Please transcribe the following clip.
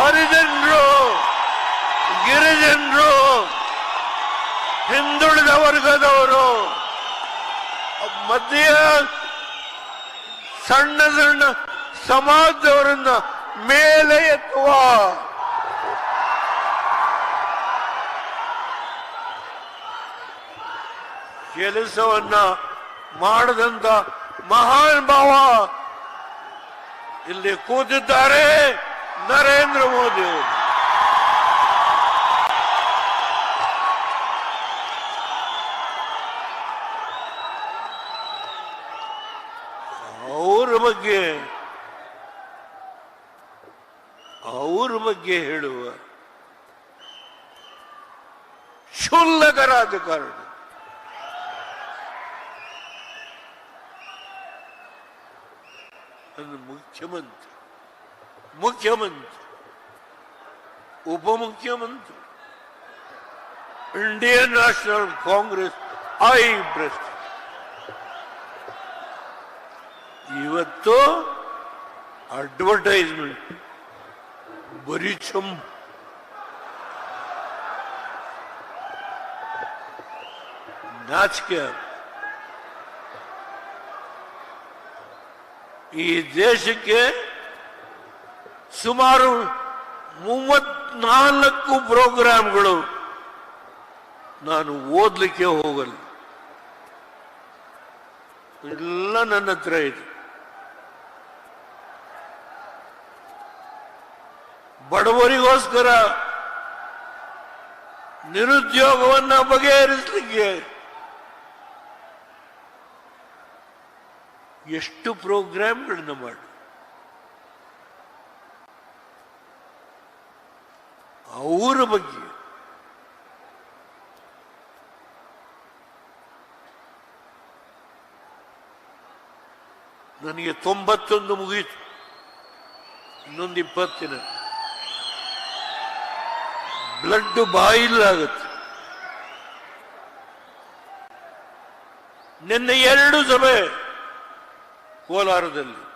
ಹರಿಜನರು, ಗಿರಿಜನರು, ಹಿಂದುಳಿದ ವರ್ಗದವರು, ಮಧ್ಯ ಸಣ್ಣ ಸಣ್ಣ ಸಮಾಜದವರನ್ನ ಮೇಲೆ ಎತ್ತುವ ಕೆಲಸವನ್ನ ಮಾಡದಂತ ಮಹಾನ್ ಭಾವ ಇಲ್ಲಿ ಕೂತಿದ್ದಾರೆ. ನರೇಂದ್ರ ಮೋದಿ. ಅವರು ಬಗ್ಗೆ ಅವ್ರ ಬಗ್ಗೆ ಹೇಳುವ ಕ್ಷುಲ್ಲಕ ರಾಜಕಾರಣ ಮುಖ್ಯಮಂತ್ರಿ. ಮುಖ್ಯಮಂತ್ರಿ ಉಪಮುಖ್ಯಮಂತ್ರಿ Indian National Congress I president ಇವತ್ತು ಅಡ್ವರ್ಟೈಸ್ಮೆಂಟ್ ಬರೀ ಚಂ ನಾಚಿಕೆ ಈ ದೇಶಕ್ಕೆ ಸುಮಾರು ಮೂವತ್ನಾಲ್ಕು ಪ್ರೋಗ್ರಾಂಗಳು ನಾನು ಓದಲಿಕ್ಕೆ ಹೋಗಲ್ಲ. ಎಲ್ಲ ನನ್ನ ಹತ್ರ ಇದೆ. ಬಡವರಿಗೋಸ್ಕರ ನಿರುದ್ಯೋಗವನ್ನ ಬಗೆಹರಿಸಲಿಕ್ಕೆ ಎಷ್ಟು ಪ್ರೋಗ್ರಾಮ್ಗಳನ್ನ ಮಾಡಿ. ಅವರ ಬಗ್ಗೆ. ನನಗೆ ತೊಂಬತ್ತೊಂದು ಮುಗೀತು. ಇನ್ನೊಂದು ಇಪ್ಪತ್ತಿನ. ಬ್ಲಡ್ ಬಾಯಿಲಾಗುತ್ತೆ ನಿನ್ನೆ ಎರಡು ಸಭೆ ಕೋಲಾರದಲ್ಲಿ.